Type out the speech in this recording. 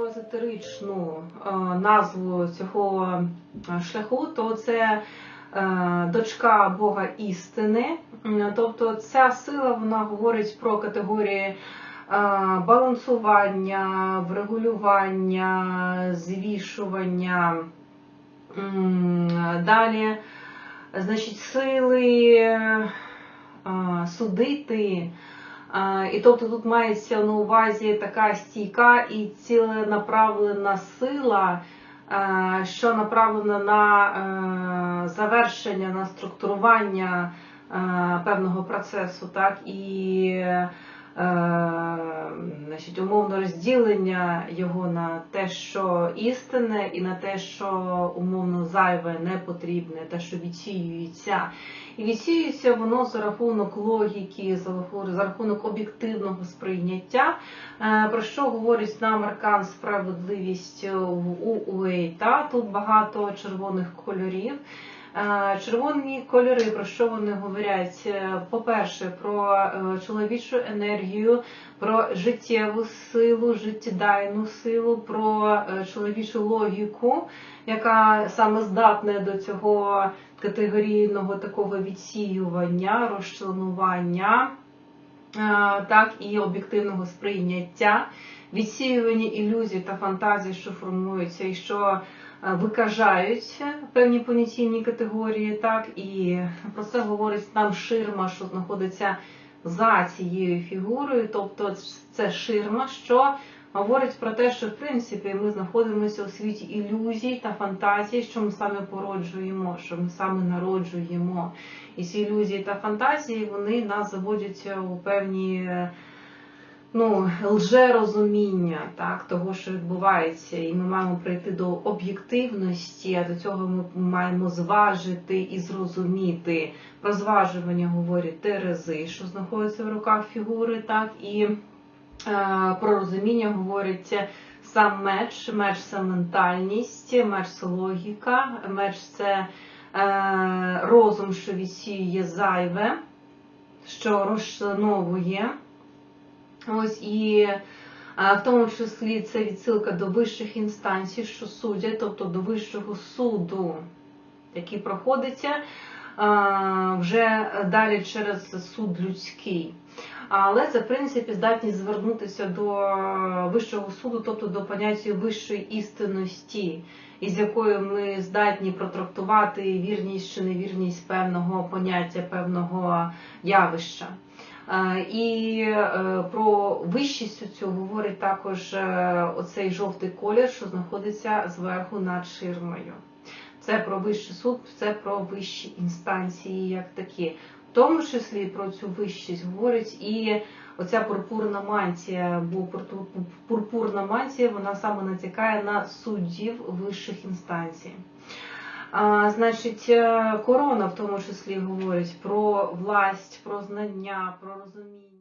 езотеричну е, назву цього е, шляху, то це е, дочка Бога істини. Тобто ця сила вона говорить про категорії балансування, врегулювання, звішування. Далі, значить, сили судити. І тобто тут мається на увазі така стійка і ціленаправлена сила, е, що направлена на е, завершення, на структурування е, певного процесу, так? І значить, умовно розділення його на те, що істинне, і на те, що умовно зайве, не потрібне, те, що відсіюється. І відсіюється воно за рахунок логіки, за рахунок об'єктивного сприйняття, е, про що говорить нам аркан справедливість у Уейта. Тут багато червоних кольорів. Червоні кольори, про що вони говорять? Е, По-перше, про е, чоловічу енергію, про життєву силу, життєдайну силу, про е, чоловічу логіку, яка саме здатна до цього категорійного такого відсіювання, розчленування, так і об'єктивного сприйняття, відсіювання ілюзій та фантазій, що формуються, і що викажають певні понятійні категорії, так і про це говорить нам ширма, що знаходиться за цією фігурою, тобто це ширма, що говорить про те, що в принципі ми знаходимося у світі ілюзій та фантазій, що ми саме породжуємо, що ми саме народжуємо. І ці ілюзії та фантазії вони нас заводять у певні ну, лжерозуміння так, того, що відбувається, і ми маємо прийти до об'єктивності, а до цього ми маємо зважити і зрозуміти. Про зважування говорять терези, що знаходяться в руках фігури, так і е, про розуміння говорить сам меч, меч це ментальність, меч це логіка, меч це е, розум, що відсіює зайве, що розчленовує. Ось і в тому числі це відсилка до вищих інстанцій, що судять, тобто до вищого суду, який проходиться вже далі через суд людський. Але це, в принципі, здатність звернутися до вищого суду, тобто до поняття вищої істинності, із якою ми здатні протрактувати вірність чи невірність певного поняття, певного явища. І е, про вищість цю говорить також е, оцей жовтий колір, що знаходиться зверху над ширмою. Це про вищий суд, це про вищі інстанції, як такі. В тому числі про цю вищість говорить і оця пурпурна мантія, бо пурпурна мантія вона саме натякає на суддів вищих інстанцій. Значить, е, корона в тому числі говорить про власть, про знання, про розуміння.